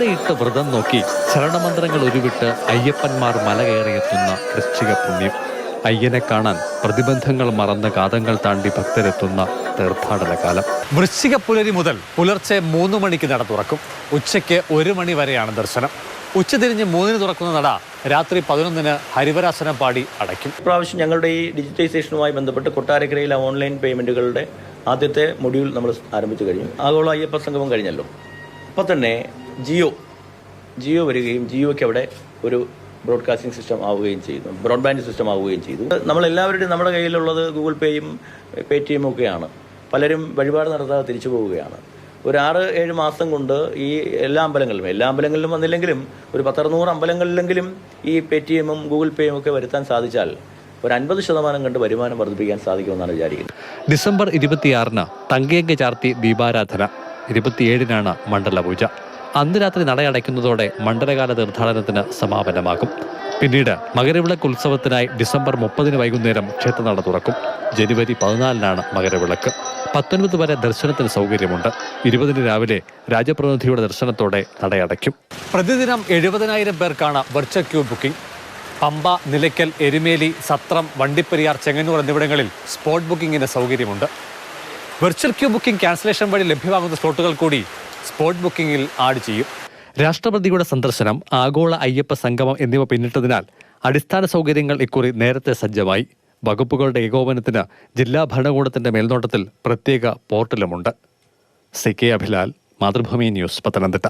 തൊട്ട് വ്രതം നോക്കി ശരണമന്ത്രങ്ങൾ ഉരുവിട്ട് അയ്യപ്പന്മാർ മല കയറിയെത്തുന്ന വൃശ്ചിക പുണ്യം. അയ്യനെ കാണാൻ പ്രതിബന്ധങ്ങൾ മറന്ന് കാതങ്ങൾ താണ്ടി ഭക്തരെത്തുന്ന തീർത്ഥാടന കാലം വൃശ്ചിക പുലരി മുതൽ പുലർച്ചെ മൂന്ന് മണിക്ക് നട തുറക്കും. ഉച്ചയ്ക്ക് ഒരു മണി വരെയാണ് ദർശനം. ഉച്ചതിരിഞ്ഞ് മൂന്നിന് തുറക്കുന്ന നട രാത്രി പതിനൊന്നിന് ഹരിവരാസനം പാടി അടയ്ക്കും. ഇപ്രാവശ്യം ഞങ്ങളുടെ ഈ ഡിജിറ്റൈസേഷനുമായി ബന്ധപ്പെട്ട് കൊട്ടാരക്കരയിലെ ഓൺലൈൻ പേയ്മെന്റുകളുടെ ആദ്യത്തെ മൊഡ്യൂൾ നമ്മൾ ആരംഭിച്ചു കഴിഞ്ഞു. ആഗോള അയ്യപ്പ സംഗമം കഴിഞ്ഞല്ലോ. അപ്പോൾ തന്നെ ജിയോ ജിയോ വരികയും ജിയോയ്ക്ക് അവിടെ ഒരു ബ്രോഡ്കാസ്റ്റിംഗ് സിസ്റ്റം ആവുകയും ചെയ്തു ബ്രോഡ്ബാൻഡ് സിസ്റ്റം ആവുകയും ചെയ്തു. നമ്മളെല്ലാവരുടെയും നമ്മുടെ കയ്യിലുള്ളത് ഗൂഗിൾ പേയും പേ ടി എമ്മും ഒക്കെയാണ്. പലരും വഴിപാട് നടത്താതെ തിരിച്ചു പോവുകയാണ്. ഒരു ആറ് ഏഴ് മാസം കൊണ്ട് ഈ എല്ലാ അമ്പലങ്ങളിലും എല്ലാ അമ്പലങ്ങളിലും വന്നില്ലെങ്കിലും ഒരു പത്തറുന്നൂറ് അമ്പലങ്ങളിലെങ്കിലും ഈ പേ ടി എമ്മും ഗൂഗിൾ പേയും ഒക്കെ വരുത്താൻ സാധിച്ചാൽ ഒരു അൻപത് ശതമാനം കണ്ട് വരുമാനം വർദ്ധിപ്പിക്കാൻ സാധിക്കുമെന്നാണ് വിചാരിക്കുന്നത്. ഡിസംബർ ഇരുപത്തിയാറിന് തങ്കയങ്ക ചാർത്തി ദീപാരാധന. ഇരുപത്തിയേഴിനാണ് മണ്ഡലപൂജ. അന്ന് രാത്രി നടയടയ്ക്കുന്നതോടെ മണ്ഡലകാല തീർത്ഥാടനത്തിന് സമാപനമാകും. പിന്നീട് മകരവിളക്ക് ഉത്സവത്തിനായി ഡിസംബർ മുപ്പതിന് വൈകുന്നേരം ക്ഷേത്രനട തുറക്കും. ജനുവരി പതിനാലിനാണ് മകരവിളക്ക്. പത്തൊൻപത് വരെ ദർശനത്തിന് സൗകര്യമുണ്ട്. ഇരുപതിന് രാവിലെ രാജപ്രതിനിധിയുടെ ദർശനത്തോടെ നടയടയ്ക്കും. പ്രതിദിനം എഴുപതിനായിരം പേർക്കാണ് virtual queue booking Pamba Nilakkal Erumeli Sathram Vandiperiyar Chengannur എന്നിവിടങ്ങളിൽ സ്പോട്ട് ബുക്കിംഗിന് സൗകര്യമുണ്ട്. വെർച്വൽ ക്യൂ ബുക്കിംഗ് ക്യാൻസലേഷൻ വഴി ലഭ്യമാകുന്ന സ്ലോട്ടുകൾ കൂടി സ്പോട്ട് ബുക്കിംഗിൽ ആഡ് ചെയ്യും. രാഷ്ട്രപതിയുടെ സന്ദർശനം ആഗോള അയ്യപ്പ സംഗമം എന്നിവ പിന്നിട്ടതിനാൽ അടിസ്ഥാന സൗകര്യങ്ങൾ ഇക്കുറി നേരത്തെ സജ്ജമായി. വകുപ്പുകളുടെ ഏകോപനത്തിന് ജില്ലാ ഭരണകൂടത്തിന്റെ മേൽനോട്ടത്തിൽ പ്രത്യേക പോർട്ടലുമുണ്ട്. C K Abhilal Mathrubhumi news Pathanamthitta.